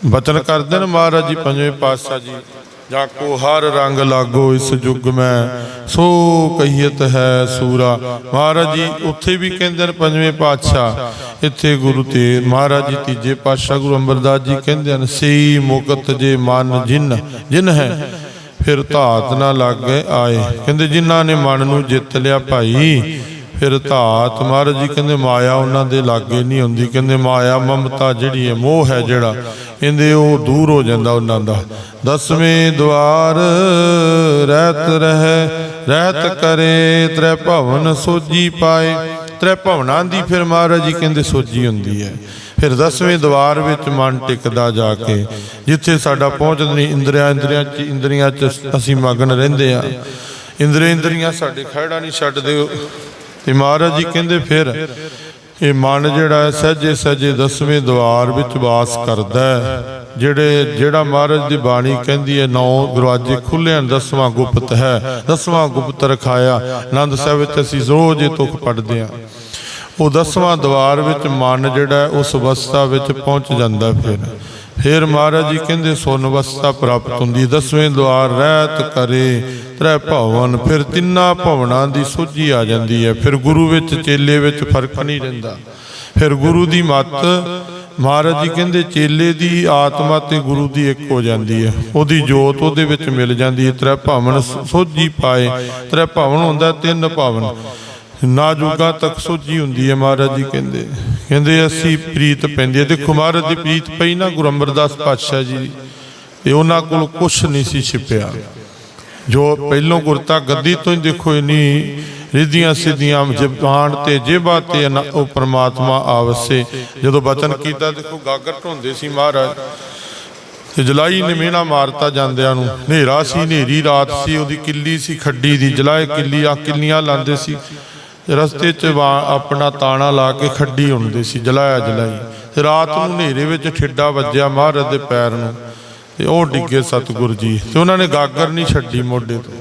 ਬਚਨ ਕਰਦੇ ਨੇ ਮਹਾਰਾਜ ਜੀ, ਪੰਜਵੇਂ ਪਾਤਸ਼ਾਹ ਜੀ। ਜਾ ਕੋ ਹਰ ਰੰਗ ਲਾਗੋ ਇਸ ਯੁੱਗ ਮੈਂ, ਸੋ ਕਹੀਤ ਹੈ ਸੂਰਾ। ਮਹਾਰਾਜ ਜੀ, ਉੱਥੇ ਵੀ ਕਹਿੰਦੇ ਨੇ ਪੰਜਵੇਂ ਪਾਤਸ਼ਾਹ, ਇੱਥੇ ਗੁਰੂ ਤੇ ਮਹਾਰਾਜ ਜੀ ਤੀਜੇ ਪਾਤਸ਼ਾਹ ਗੁਰੂ ਅੰਮ੍ਰਿਤਦਾਸ ਜੀ ਕਹਿੰਦੇ ਹਨ, ਸਈ ਮੁਕਤ ਜੇ ਮਨ ਜਿਨ ਜਿਨ ਹੈ, ਫਿਰ ਧਾਤ ਨਾ ਲੱਗ ਗਏ ਆਏ। ਕਹਿੰਦੇ ਜਿਨ੍ਹਾਂ ਨੇ ਮਨ ਨੂੰ ਜਿੱਤ ਲਿਆ ਭਾਈ ਫਿਰ ਧਾਤ ਮਹਾਰਾਜ ਜੀ ਕਹਿੰਦੇ, ਮਾਇਆ ਉਹਨਾਂ ਦੇ ਲਾਗੇ ਨਹੀਂ ਹੁੰਦੀ। ਕਹਿੰਦੇ, ਮਾਇਆ ਮਮਤਾ ਜਿਹੜੀ ਹੈ, ਮੋਹ ਹੈ ਜਿਹੜਾ, ਕਹਿੰਦੇ ਉਹ ਦੂਰ ਹੋ ਜਾਂਦਾ ਉਹਨਾਂ ਦਾ। ਦਸਵੇਂ ਦਵਾਰ, ਰਹਿਤ ਰਹਿ, ਰਹਿਤ ਕਰੇ, ਤ੍ਰੈ ਭਵਨ ਸੋਜੀ ਪਾਏ। ਤ੍ਰੈ ਭਵਨਾਂ ਦੀ ਫਿਰ ਮਹਾਰਾਜ ਜੀ ਕਹਿੰਦੇ ਸੋਜੀ ਹੁੰਦੀ ਹੈ। ਫਿਰ ਦਸਵੇਂ ਦਵਾਰ ਵਿੱਚ ਮਨ ਟਿਕਦਾ ਜਾ ਕੇ, ਜਿੱਥੇ ਸਾਡਾ ਪਹੁੰਚਦ ਨਹੀਂ, ਇੰਦਰੀਆਂ ਇੰਦਰੀਆਂ ਚ ਇੰਦਰੀਆਂ ਚ ਅਸੀਂ ਮਗਨ ਰਹਿੰਦੇ ਆ ਇੰਦਰੀ ਇੰਦਰੀਆਂ ਸਾਡੇ ਖਹਿੜਾ ਨਹੀਂ ਛੱਡਦੇ। ਤੇ ਮਹਾਰਾਜ ਜੀ ਕਹਿੰਦੇ ਫਿਰ, ਇਹ ਮਨ ਜਿਹੜਾ ਹੈ ਸਹਜੇ ਸਹਜੇ ਦਸਵੇਂ ਦਵਾਰ ਵਿੱਚ ਵਾਸ ਕਰਦਾ ਹੈ। ਜਿਹੜੇ, ਜਿਹੜਾ ਮਹਾਰਾਜ ਦੀ ਬਾਣੀ ਕਹਿੰਦੀ ਹੈ, ਨੌ ਦਰਵਾਜ਼ੇ ਖੁੱਲੇ ਹਨ, ਦਸਵਾਂ ਗੁਪਤ ਹੈ, ਦਸਵਾਂ ਗੁਪਤ ਰਖਾਇਆ। ਆਨੰਦ ਸਾਹਿਬ ਵਿੱਚ ਅਸੀਂ ਰੋਜ਼ ਇਹ ਤੁਕ ਪੜ੍ਹਦੇ ਹਾਂ। ਉਹ ਦਸਵਾਂ ਦਵਾਰ ਵਿੱਚ ਮਨ ਜਿਹੜਾ ਉਸ ਅਵਸਥਾ ਵਿੱਚ ਪਹੁੰਚ ਜਾਂਦਾ ਫਿਰ। ਫਿਰ ਮਹਾਰਾਜ ਜੀ ਕਹਿੰਦੇ, ਸੁਨ ਅਵਸਥਾ ਪ੍ਰਾਪਤ ਹੁੰਦੀ, ਦਸਵੇਂ ਦੁਆਰ ਰਹਿਤ ਕਰੇ, ਤ੍ਰੈ ਭਵਨ, ਫਿਰ ਤਿੰਨਾਂ ਭਵਨਾਂ ਦੀ ਸੋਝੀ ਆ ਜਾਂਦੀ ਹੈ। ਫਿਰ ਗੁਰੂ ਵਿੱਚ, ਚੇਲੇ ਵਿੱਚ ਫ਼ਰਕ ਨਹੀਂ ਰਹਿੰਦਾ। ਫਿਰ ਗੁਰੂ ਦੀ ਮੱਤ, ਮਹਾਰਾਜ ਜੀ ਕਹਿੰਦੇ, ਚੇਲੇ ਦੀ ਆਤਮਾ ਤੇ ਗੁਰੂ ਦੀ ਇੱਕ ਹੋ ਜਾਂਦੀ ਹੈ। ਉਹਦੀ ਜੋਤ ਉਹਦੇ ਵਿੱਚ ਮਿਲ ਜਾਂਦੀ ਹੈ। ਤ੍ਰੈ ਭਵਨ ਸੋਝੀ ਪਾਏ, ਤ੍ਰੈ ਭਵਨ ਹੁੰਦਾ ਤਿੰਨ ਭਵਨ। ਨਾ ਜੁਗਾ ਤੱਕ ਸੋਝੀ ਹੁੰਦੀ ਹੈ ਮਹਾਰਾਜ ਜੀ ਕਹਿੰਦੇ। ਕਹਿੰਦੇ, ਅਸੀਂ ਪ੍ਰੀਤ ਪੈਂਦੀ ਹੈ। ਦੇਖੋ ਮਹਾਰਾਜ ਦੀ ਪ੍ਰੀਤ ਪਈ ਨਾ ਗੁਰੂ ਅਮਰਦਾਸ ਪਾਤਸ਼ਾਹ ਜੀ ਤੇ ਉਹਨਾਂ ਕੋਲ ਕੁਛ ਨਹੀਂ ਸੀ ਛਿਪਿਆ। ਜੋ ਪਹਿਲੋਂ ਗੁਰਤਾ ਗੱਦੀ ਤੋਂ ਹੀ ਦੇਖੋ ਇਨੀ ਰਿੱਧੀਆਂ ਸਿੱਧੀਆਂ ਜ਼ਬਾਨ ਤੇ ਜੇਬਾ ਤੇ ਉਹ ਪ੍ਰਮਾਤਮਾ ਆਵਸੇ। ਜਦੋਂ ਬਚਨ ਕੀਤਾ, ਦੇਖੋ ਗਾਗਰ ਢੋਂਦੇ ਸੀ ਮਹਾਰਾਜ। ਤੇ ਜਲਾਈ ਨੇ ਮਿਹਣਾ ਮਾਰਤਾ ਜਾਂਦਿਆਂ ਨੂੰ। ਹਨੇਰਾ ਸੀ, ਹਨੇਰੀ ਰਾਤ ਸੀ, ਉਹਦੀ ਕਿੱਲੀ ਸੀ, ਖੱਡੀ ਦੀ ਜਲਾਏ ਕਿੱਲੀ ਆ ਕਿੱਲੀਆਂ ਲਾਉਂਦੇ ਸੀ। ਰਸਤੇ 'ਚ ਵਾ- ਆਪਣਾ ਤਾਣਾ ਲਾ ਕੇ ਖੱਡੀ ਹੁੰਦੇ ਸੀ, ਜਲਾਇਆ ਜਲਾਈ। ਰਾਤ ਨੂੰ ਹਨੇਰੇ ਵਿੱਚ ਠਿੱਡਾ ਵੱਜਿਆ ਮਹਾਰਾਜ ਦੇ ਪੈਰ ਨੂੰ ਤੇ ਉਹ ਡਿੱਗੇ ਸਤਿਗੁਰ ਜੀ। ਤੇ ਉਹਨਾਂ ਨੇ ਗਾਗਰ ਨਹੀਂ ਛੱਡੀ ਮੋਢੇ ਤੋਂ।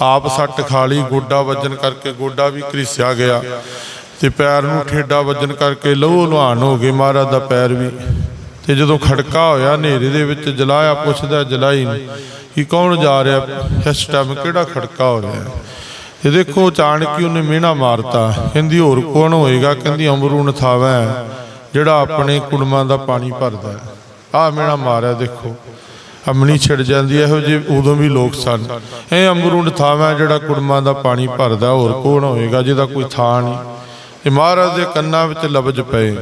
ਆਪ ਸੱਟ ਖਾ ਲਈ, ਗੋਡਾ ਵੱਜਣ ਕਰਕੇ ਗੋਡਾ ਵੀ ਘਰੀਸਿਆ ਗਿਆ ਤੇ ਪੈਰ ਨੂੰ ਠੇਡਾ ਵੱਜਣ ਕਰਕੇ ਲਹੂ ਲੁਹਾਨ ਹੋ ਗਏ ਮਹਾਰਾਜ ਦਾ ਪੈਰ ਵੀ। ਤੇ ਜਦੋਂ ਖੜਕਾ ਹੋਇਆ ਹਨੇਰੇ ਦੇ ਵਿੱਚ, ਜਲਾਇਆ ਪੁੱਛਦਾ, ਜਲਾਈ ਨੂੰ, ਕਿ ਕੌਣ ਜਾ ਰਿਹਾ? ਇਸ ਟਾਈਮ ਕਿਹੜਾ ਖੜਕਾ ਹੋ ਰਿਹਾ? ਤੇ ਦੇਖੋ, ਅਚਾਨਕ ਉਹਨੇ ਮਿਹਣਾ ਮਾਰਤਾ। ਕਹਿੰਦੀ, ਹੋਰ ਕੌਣ ਹੋਏਗਾ? ਕਹਿੰਦੀ ਅਮਰੂ ਨਥਾਵਾ ਜਿਹੜਾ ਆਪਣੇ ਕੁੜਮਾਂ ਦਾ ਪਾਣੀ ਭਰਦਾ ਹੈ। ਆਹ ਮਿਹਣਾ ਮਾਰਿਆ, ਦੇਖੋ। ਅਮਣੀ ਛਿੜ ਜਾਂਦੀ ਇਹੋ ਜਿਹੇ ਉਦੋਂ ਵੀ ਲੋਕ ਸਨ। ਇਹ ਅਮਰੂਨ ਥਾਵਾਂ, ਜਿਹੜਾ ਕੁੜਮਾਂ ਦਾ ਪਾਣੀ ਭਰਦਾ ਹੋਰ ਕੌਣ ਹੋਏਗਾ? ਜਿਹਦਾ ਕੋਈ ਥਾਂ ਨਹੀਂ। ਇਹ ਮਹਾਰਾਜ ਦੇ ਕੰਨਾਂ ਵਿੱਚ ਲਬਜ ਪਏ।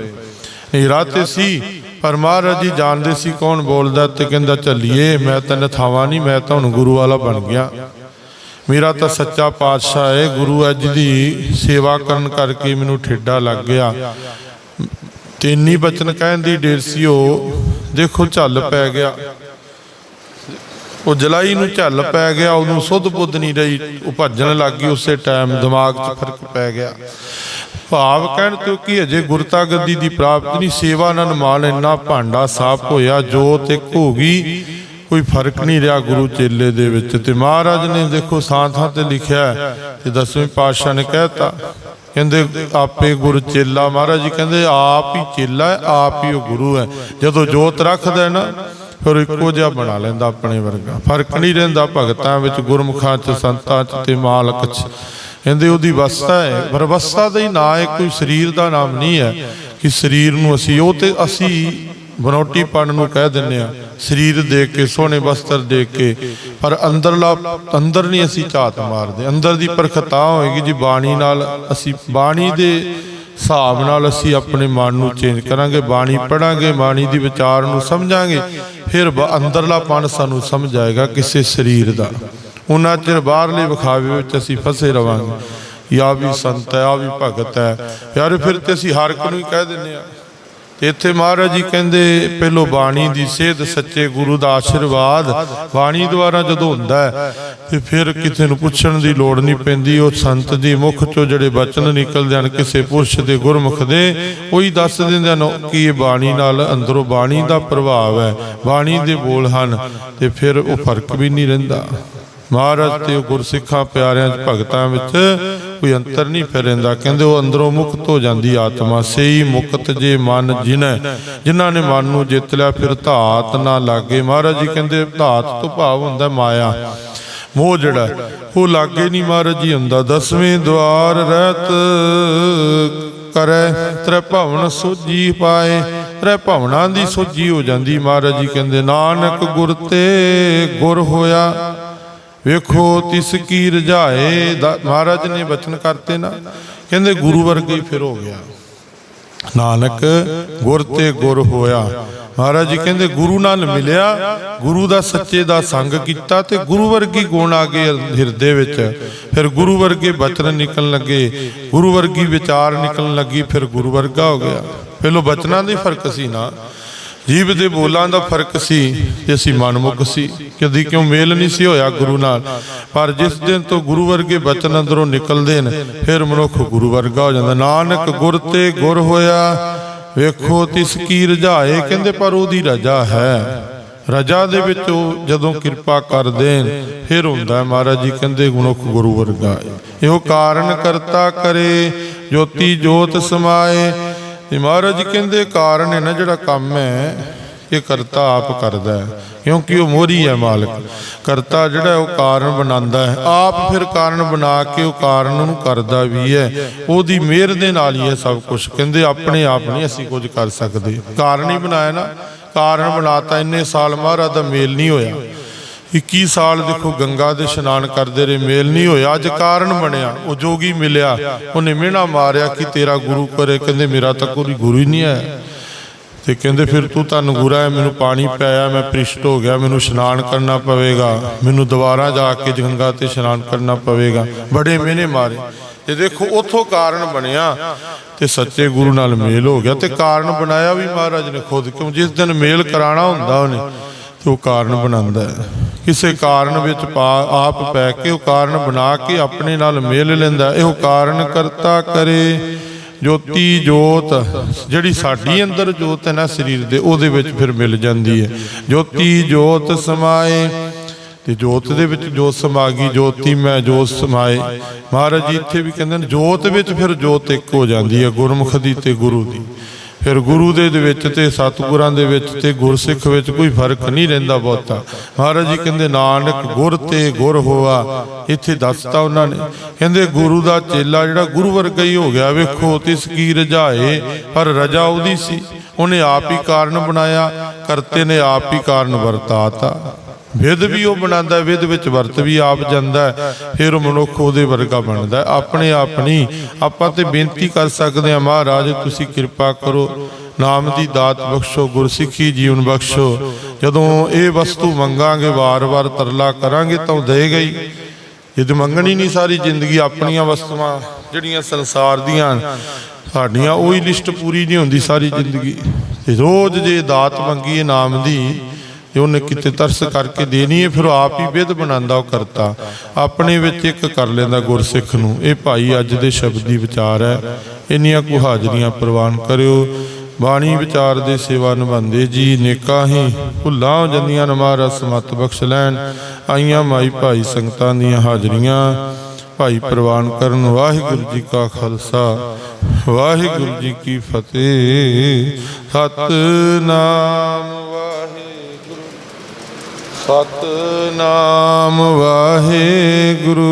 ਇਹ ਰਾਤੇ ਸੀ, ਪਰ ਮਹਾਰਾਜ ਜੀ ਜਾਣਦੇ ਸੀ ਕੌਣ ਬੋਲਦਾ ਤੇ ਕਹਿੰਦਾ, ਚੱਲੀਏ, ਮੈਂ ਤਾਂ ਨਥਾਵਾਂ ਨਹੀਂ, ਮੈਂ ਤਾਂ ਹੁਣ ਗੁਰੂ ਵਾਲਾ ਬਣ ਗਿਆ। ਮੇਰਾ ਤਾਂ ਸੱਚਾ ਪਾਤਸ਼ਾਹ ਹੈ, ਗੁਰੂ ਅੱਜ ਦੀ ਸੇਵਾ ਕਰਨ ਕਰਕੇ ਮੈਨੂੰ ਠੇਡਾ ਲੱਗ ਗਿਆ। ਤੇ ਬਚਨ ਕਹਿਣ ਦੀ ਢੇਰ ਦੇਖੋ ਝੱਲ ਪੈ ਗਿਆ। ਉਹ ਜਲਾਈ ਨੂੰ ਝੱਲ ਪੈ ਗਿਆ, ਉਹਨੂੰ ਸੁੱਧ ਬੁੱਧ ਨਹੀਂ ਰਹੀ, ਉਹ ਭੱਜਣ ਲੱਗ ਗਈ, ਉਸੇ ਟਾਈਮ ਦਿਮਾਗ 'ਚ ਫ਼ਰਕ ਪੈ ਗਿਆ। ਭਾਵ ਕਹਿਣ ਤੋਂ ਕੀ ਅਜੇ ਗੁਰਤਾ ਗੱਦੀ ਦੀ ਪ੍ਰਾਪਤੀ ਨਹੀਂ, ਸੇਵਾ ਨਾਲ ਮਾਲ ਇੰਨਾ ਭਾਂਡਾ ਸਾਫ਼ ਹੋਇਆ, ਜੋਤ ਇੱਕ ਹੋ ਗਈ ਕੋਈ ਫ਼ਰਕ ਨਹੀਂ ਰਿਹਾ ਗੁਰੂ ਚੇਲੇ ਦੇ ਵਿੱਚ। ਤੇ ਮਹਾਰਾਜ ਨੇ ਦੇਖੋ ਥਾਂ ਥਾਂ ਤੇ ਲਿਖਿਆ ਤੇ ਦਸਵੇਂ ਪਾਤਸ਼ਾਹ ਨੇ ਕਹਿਤਾ, ਕਹਿੰਦੇ ਆਪੇ ਗੁਰ ਚੇਲਾ, ਮਹਾਰਾਜ ਜੀ ਕਹਿੰਦੇ ਆਪ ਹੀ ਚੇਲਾ ਹੈ, ਆਪ ਹੀ ਉਹ ਗੁਰੂ ਹੈ। ਜਦੋਂ ਜੋਤ ਰੱਖਦਾ ਨਾ, ਫਿਰ ਇੱਕੋ ਜਿਹਾ ਬਣਾ ਲੈਂਦਾ ਆਪਣੇ ਵਰਗਾ। ਫ਼ਰਕ ਨਹੀਂ ਰਹਿੰਦਾ ਭਗਤਾਂ ਵਿੱਚ, ਗੁਰਮੁਖਾਂ 'ਚ, ਸੰਤਾਂ 'ਚ ਤੇ ਮਾਲਕ 'ਚ। ਕਹਿੰਦੇ ਉਹਦੀ ਅਵਸਥਾ ਹੈ, ਪਰ ਅਵਸਥਾ ਦਾ ਹੀ ਨਾਂ ਹੈ, ਕੋਈ ਸਰੀਰ ਦਾ ਨਾਮ ਨਹੀਂ ਹੈ ਕਿ ਸਰੀਰ ਨੂੰ ਅਸੀਂ ਉਹ ਤੇ ਅਸੀਂ ਬਨੋਟੀ ਪਣ ਨੂੰ ਕਹਿ ਦਿੰਨੇ ਆ ਸਰੀਰ ਦੇਖ ਕੇ, ਸੋਹਣੇ ਵਸਤਰ ਦੇਖ ਕੇ, ਪਰ ਅੰਦਰਲਾ, ਅੰਦਰ ਨਹੀਂ ਅਸੀਂ ਝਾਤ ਮਾਰਦੇ। ਅੰਦਰ ਦੀ ਪਰਖਤਾ ਹੋਏਗੀ ਜੀ ਬਾਣੀ ਨਾਲ ਅਸੀਂ, ਬਾਣੀ ਦੇ ਹਿਸਾਬ ਨਾਲ ਅਸੀਂ ਆਪਣੇ ਮਨ ਨੂੰ ਚੇਂਜ ਕਰਾਂਗੇ, ਬਾਣੀ ਪੜਾਂਗੇ, ਬਾਣੀ ਦੀ ਵਿਚਾਰ ਨੂੰ ਸਮਝਾਂਗੇ, ਫਿਰ ਬ- ਅੰਦਰਲਾ ਪਣ ਸਾਨੂੰ ਸਮਝ ਆਏਗਾ ਕਿਸੇ ਸਰੀਰ ਦਾ। ਉਹਨਾਂ ਚਿਰ ਬਾਹਰਲੇ ਵਿਖਾਵੇ ਵਿੱਚ ਅਸੀਂ ਫਸੇ ਰਵਾਂਗੇ। ਯਾ ਵੀ ਸੰਤ ਹੈ, ਆ ਵੀ ਭਗਤ ਹੈ। ਯਾਰ ਫਿਰ ਤੇ ਅਸੀਂ ਹਰ ਇੱਕ ਨੂੰ ਹੀ ਕਹਿ ਦਿੰਨੇ ਆ ਤੇ ਇੱਥੇ ਮਹਾਰਾਜ ਜੀ ਕਹਿੰਦੇ, ਪਹਿਲੋ ਬਾਣੀ ਦੀ ਸੇਧ ਸੱਚੇ ਗੁਰੂ ਦਾ ਆਸ਼ੀਰਵਾਦ ਬਾਣੀ ਦੁਆਰਾ ਜਦੋਂ ਹੁੰਦਾ ਹੈ, ਤੇ ਫਿਰ ਕਿਸੇ ਨੂੰ ਪੁੱਛਣ ਦੀ ਲੋੜ ਨਹੀਂ ਪੈਂਦੀ, ਉਹ ਸੰਤ ਦੀ ਮੁਖ ਚੋਂ ਜਿਹੜੇ ਬਚਨ ਨਿਕਲਦੇ ਹਨ, ਕਿਸੇ ਪੁਰਸ਼ ਦੇ ਗੁਰਮੁਖ ਦੇ, ਉਹੀ ਦੱਸ ਦਿੰਦੇ ਹਨ ਕਿ ਇਹ ਬਾਣੀ ਨਾਲ ਅੰਦਰੋਂ ਬਾਣੀ ਦਾ ਪ੍ਰਭਾਵ ਹੈ, ਬਾਣੀ ਦੇ ਬੋਲ ਹਨ, ਤੇ ਫਿਰ ਉਹ ਫ਼ਰਕ ਵੀ ਨਹੀਂ ਰਹਿੰਦਾ। ਮਹਾਰਾਜ ਤੇ ਉਹ ਗੁਰਸਿੱਖਾਂ ਪਿਆਰਿਆਂ ਚ ਭਗਤਾਂ ਵਿੱਚ ਕੋਈ ਅੰਤਰ ਨਹੀਂ ਫਿਰ ਕਹਿੰਦੇ ਉਹ ਅੰਦਰੋਂ ਮੁਕਤ ਹੋ ਜਾਂਦੀ ਆਤਮਾ ਸਹੀ ਮੁਕਤ ਜੇ ਮਨ ਜਿਨੈ, ਜਿਨ੍ਹਾਂ ਨੇ ਮਨ ਨੂੰ ਜਿੱਤ ਲਿਆ, ਫਿਰ ਧਾਤ ਨਾ ਲਾਗੇ। ਮਹਾਰਾਜ ਜੀ ਕਹਿੰਦੇ, ਧਾਤ ਤੋਂ ਭਾਵ ਹੁੰਦਾ ਮਾਇਆ। ਮੋਹ ਜਿਹੜਾ ਉਹ ਲਾਗੇ ਨਹੀਂ ਮਹਾਰਾਜ ਜੀ ਹੁੰਦਾ। ਦਸਵੇਂ ਦਵਾਰ ਰਹਿਤ ਕਰੈ, ਤ੍ਰੈ ਭਵਨ ਸੋਜੀ ਪਾਏ। ਤ੍ਰੈ ਭਵਨਾਂ ਦੀ ਸੋਜੀ ਹੋ ਜਾਂਦੀ। ਮਹਾਰਾਜ ਜੀ ਕਹਿੰਦੇ, ਨਾਨਕ ਗੁਰ ਤੇ ਗੁਰ ਹੋਇਆ। ਵੇਖੋ ਤਿਸ ਕੀ ਰਜਾਏ ਮਹਾਰਾਜ ਨੇ ਬਚਨ ਕਰਤੇ ਨਾ। ਕਹਿੰਦੇ ਗੁਰੂ ਵਰਗੇ ਹੀ ਫਿਰ ਹੋ ਗਿਆ। ਨਾਨਕ ਗੁਰ ਤੇ ਗੁਰ ਹੋਇਆ। ਮਹਾਰਾਜ ਜੀ ਕਹਿੰਦੇ ਗੁਰੂ ਨਾਲ ਮਿਲਿਆ। ਗੁਰੂ ਦਾ ਸੱਚੇ ਦਾ ਸੰਗ ਕੀਤਾ ਤੇ ਗੁਰੂ ਵਰਗੀ ਗੁਣ ਆ ਗਏ ਹਿਰਦੇ ਵਿੱਚ। ਫਿਰ ਗੁਰੂ ਵਰਗੇ ਬਚਨ ਨਿਕਲਣ ਲੱਗੇ। ਗੁਰੂ ਵਰਗੀ ਵਿਚਾਰ ਨਿਕਲਣ ਲੱਗੀ, ਫਿਰ ਗੁਰੂ ਵਰਗਾ ਹੋ ਗਿਆ। ਪਹਿਲੋ ਬਚਨਾਂ ਦਾ ਹੀ ਫ਼ਰਕ ਸੀ ਨਾ। ਜੀਵ ਦੇ ਬੋਲਾਂ ਦਾ ਫ਼ਰਕ ਸੀ ਤੇ ਅਸੀਂ ਮਨਮੁਖ ਸੀ। ਕਦੀ ਕਿਉਂ ਮੇਲ ਨਹੀਂ ਸੀ ਹੋਇਆ ਗੁਰੂ ਨਾਲ। ਪਰ ਜਿਸ ਦਿਨ ਤੋਂ ਗੁਰੂ ਵਰਗੇ ਬਚਨ ਅੰਦਰੋਂ ਨਿਕਲਦੇ ਨੇ, ਫਿਰ ਮਨੁੱਖ ਗੁਰੂ ਵਰਗਾ ਹੋ ਜਾਂਦਾ। ਨਾਨਕ ਗੁਰ ਤੇ ਗੁਰ ਹੋਇਆ, ਵੇਖੋ ਤਿਸ ਕੀ ਰਜਾਏ। ਕਹਿੰਦੇ, ਪਰ ਉਹਦੀ ਰਜਾ ਹੈ। ਰਜਾ ਦੇ ਵਿੱਚ ਉਹ ਜਦੋਂ ਕਿਰਪਾ ਕਰ ਦੇਣ ਫਿਰ ਹੁੰਦਾ ਮਹਾਰਾਜ ਜੀ ਕਹਿੰਦੇ, ਮਨੁੱਖ ਗੁਰੂ ਵਰਗਾ ਹੈ। ਇਹੋ ਕਾਰਨ ਕਰਤਾ ਕਰੇ, ਜੋਤੀ ਜੋਤ ਸਮਾਏ ਤੇ ਮਹਾਰਾਜ ਕਹਿੰਦੇ ਕਾਰਨ ਹੈ ਨਾ ਜਿਹੜਾ ਕੰਮ ਹੈ, ਇਹ ਕਰਤਾ ਆਪ ਕਰਦਾ ਹੈ, ਕਿਉਂਕਿ ਉਹ ਮੋਰੀ ਹੈ ਮਾਲਕ। ਕਰਤਾ ਜਿਹੜਾ ਉਹ ਕਾਰਨ ਬਣਾਉਂਦਾ ਹੈ, ਆਪ ਫਿਰ ਕਾਰਨ ਬਣਾ ਕੇ ਉਹ ਕਾਰਨ ਨੂੰ ਕਰਦਾ ਵੀ ਹੈ, ਉਹਦੀ ਮਿਹਰ ਦੇ ਨਾਲ ਹੀ ਹੈ ਸਭ ਕੁਝ ਕਹਿੰਦੇ ਆਪਣੇ ਆਪ ਨਹੀਂ ਅਸੀਂ ਕੁਝ ਕਰ ਸਕਦੇ। ਕਾਰਨ ਹੀ ਬਣਾਇਆ ਨਾ, ਕਾਰਨ ਬਣਾਤਾ ਇੰਨੇ ਸਾਲ ਮਹਾਰਾਜ ਦਾ ਮੇਲ ਨਹੀਂ ਹੋਇਆ। 21 ਸਾਲ ਦੇਖੋ ਗੰਗਾ ਦੇ ਇਸ਼ਨਾਨ ਕਰਦੇ ਰਹੇ, ਮੇਲ ਨਹੀਂ ਹੋਇਆ, ਅੱਜ ਕਾਰਨ ਬਣਿਆ, ਉਹ ਜੋਗੀ ਮਿਲਿਆ, ਉਹਨੇ ਮਿਹਣਾ ਮਾਰਿਆ ਕਿ ਤੇਰਾ ਗੁਰੂ ਕਰੇ, ਕਹਿੰਦੇ ਮੇਰਾ ਤਾਂ ਕੋਈ ਗੁਰੂ ਹੀ ਨਹੀਂ ਹੈ। ਤੇ ਕਹਿੰਦੇ ਫਿਰ ਤੂੰ ਤਾਂ ਨਗੂਰਾ ਹੈ, ਮੈਨੂੰ ਪਾਣੀ ਪਿਆਇਆ, ਮੈਂ ਪ੍ਰਿਸ਼ਟ ਹੋ ਗਿਆ, ਮੈਨੂੰ ਇਸ਼ਨਾਨ ਕਰਨਾ ਪਵੇਗਾ, ਮੈਨੂੰ ਦੁਬਾਰਾ ਜਾ ਕੇ ਗੰਗਾ ਤੇ ਇਸ਼ਨਾਨ ਕਰਨਾ ਪਵੇਗਾ। ਬੜੇ ਮਿਹਨੇ ਮਾਰੇ। ਤੇ ਦੇਖੋ ਉਥੋਂ ਕਾਰਨ ਬਣਿਆ ਤੇ ਸੱਚੇ ਗੁਰੂ ਨਾਲ ਮੇਲ ਹੋ ਗਿਆ ਤੇ ਕਾਰਨ ਬਣਾਇਆ ਵੀ ਮਹਾਰਾਜ ਨੇ ਖੁਦ, ਕਿਉਂ ਜਿਸ ਦਿਨ ਮੇਲ ਕਰਾਣਾ ਹੁੰਦਾ ਉਹਨੇ, ਤੇ ਉਹ ਕਾਰਨ ਬਣਾਉਂਦਾ ਹੈ। ਕਿਸੇ ਕਾਰਨ ਵਿੱਚ ਪਾ ਆਪ ਪੈ ਕੇ ਉਹ ਕਾਰਨ ਬਣਾ ਕੇ ਆਪਣੇ ਨਾਲ ਮੇਲ ਲੈਂਦਾ। ਇਹੋ ਕਾਰਨ ਕਰਤਾ ਕਰੇ ਜੋਤੀ ਜੋਤ। ਜਿਹੜੀ ਸਾਡੀ ਅੰਦਰ ਜੋਤ ਹੈ ਨਾ ਸਰੀਰ ਦੇ, ਉਹਦੇ ਵਿੱਚ ਫਿਰ ਮਿਲ ਜਾਂਦੀ ਹੈ। ਜੋਤੀ ਜੋਤ ਸਮਾਏ। ਤੇ ਜੋਤ ਦੇ ਵਿੱਚ ਜੋਤ ਸਮਾ ਗਈ ਜੋਤੀ ਮੈਂ ਜੋਤ ਸਮਾਏ। ਮਹਾਰਾਜ ਜੀ ਇੱਥੇ ਵੀ ਕਹਿੰਦੇ ਨੇ ਜੋਤ ਵਿੱਚ ਫਿਰ ਜੋਤ ਇੱਕ ਹੋ ਜਾਂਦੀ ਹੈ, ਗੁਰਮੁਖ ਦੀ ਤੇ ਗੁਰੂ ਦੀ। ਫਿਰ ਗੁਰੂ ਦੇ ਦੇ ਵਿੱਚ ਤੇ ਸਤਿਗੁਰਾਂ ਦੇ ਵਿੱਚ ਤੇ ਗੁਰਸਿੱਖ ਵਿੱਚ ਕੋਈ ਫ਼ਰਕ ਨਹੀਂ ਰਹਿੰਦਾ ਬਹੁਤਾ। ਮਹਾਰਾਜ ਜੀ ਕਹਿੰਦੇ, ਨਾਨਕ ਗੁਰ ਤੇ ਗੁਰ ਹੋਆ। ਇੱਥੇ ਦੱਸਤਾ ਉਹਨਾਂ ਨੇ। ਕਹਿੰਦੇ, ਗੁਰੂ ਦਾ ਚੇਲਾ ਜਿਹੜਾ ਗੁਰੂ ਵਰਗਾ ਹੀ ਹੋ ਗਿਆ, ਵੇਖੋ ਤਿਸ ਕੀ ਰਜਾਏ। ਪਰ ਰਜਾ ਉਹਦੀ ਸੀ। ਉਹਨੇ ਆਪ ਹੀ ਕਾਰਨ ਬਣਾਇਆ। ਕਰਤੇ ਨੇ ਆਪ ਹੀ ਕਾਰਨ ਵਰਤਾਤਾ। ਵਿਦ ਵੀ ਉਹ ਬਣਾਉਂਦਾ ਹੈ, ਵਿਦ ਵਿੱਚ ਵਰਤ ਵੀ ਆਪ ਜਾਂਦਾ ਫਿਰ ਉਹ ਮਨੁੱਖ ਉਹਦੇ ਵਰਗਾ ਬਣਦਾ ਆਪਣੇ ਆਪ ਨਹੀਂ ਆਪਾਂ ਤੇ ਬੇਨਤੀ ਕਰ ਸਕਦੇ ਹਾਂ ਮਹਾਰਾਜ ਤੁਸੀਂ ਕਿਰਪਾ ਕਰੋ ਨਾਮ ਦੀ ਦਾਤ ਬਖਸ਼ੋ ਗੁਰਸਿੱਖੀ ਜੀਵਨ ਬਖਸ਼ੋ। ਜਦੋਂ ਇਹ ਵਸਤੂ ਮੰਗਾਂਗੇ ਵਾਰ-ਵਾਰ ਤਰਲਾ ਕਰਾਂਗੇ ਤਾਂ ਉਹ ਦੇਗਾ ਹੀ ਜੇ ਮੰਗਣੀ ਨਹੀਂ ਸਾਰੀ ਜ਼ਿੰਦਗੀ ਆਪਣੀਆਂ ਵਸਤੂਆਂ ਜਿਹੜੀਆਂ ਸੰਸਾਰ ਦੀਆਂ ਸਾਡੀਆਂ ਉਹੀ ਲਿਸਟ ਪੂਰੀ ਨਹੀਂ ਹੁੰਦੀ ਸਾਰੀ ਜ਼ਿੰਦਗੀ। ਤੇ ਰੋਜ਼ ਜੇ ਦਾਤ ਮੰਗੀ ਨਾਮ ਦੀ ਤੇ ਉਹਨੇ ਕਿਤੇ ਤਰਸ ਕਰਕੇ ਦੇਣੀ ਹੈ, ਫਿਰ ਉਹ ਆਪ ਹੀ ਵਿਧ ਬਣਾਉਂਦਾ, ਉਹ ਕਰਤਾ। ਆਪਣੇ ਵਿੱਚ ਇੱਕ ਕਰ ਲੈਂਦਾ ਗੁਰਸਿੱਖ ਨੂੰ, ਇਹ ਭਾਈ ਅੱਜ ਦੇ ਸ਼ਬਦੀ ਵਿਚਾਰ ਹੈ, ਇੰਨੀਆਂ ਕੁ ਹਾਜ਼ਰੀਆਂ ਪ੍ਰਵਾਨ ਕਰਿਓ। ਬਾਣੀ ਵਿਚਾਰ ਦੇ ਸੇਵਾ ਨਿਭਾਉਂਦੇ ਜੀ, ਨੇਕਾਂ ਹੀ। ਭੁੱਲਾਂ ਹੋ ਜਾਂਦੀਆਂ ਨੇ ਸਮਤ ਬਖਸ਼ ਲੈਣ। ਆਈਆਂ ਮਾਈ ਭਾਈ ਸੰਗਤਾਂ ਦੀਆਂ ਹਾਜ਼ਰੀਆਂ। ਭਾਈ ਪ੍ਰਵਾਨ ਕਰਨ, ਵਾਹਿਗੁਰੂ ਜੀ ਕਾ ਖਾਲਸਾ। ਵਾਹਿਗੁਰੂ ਜੀ ਕੀ ਫਤਿਹ। ਸਤਨਾਮ ਸਤਨਾਮ ਵਾਹਿਗੁਰੂ।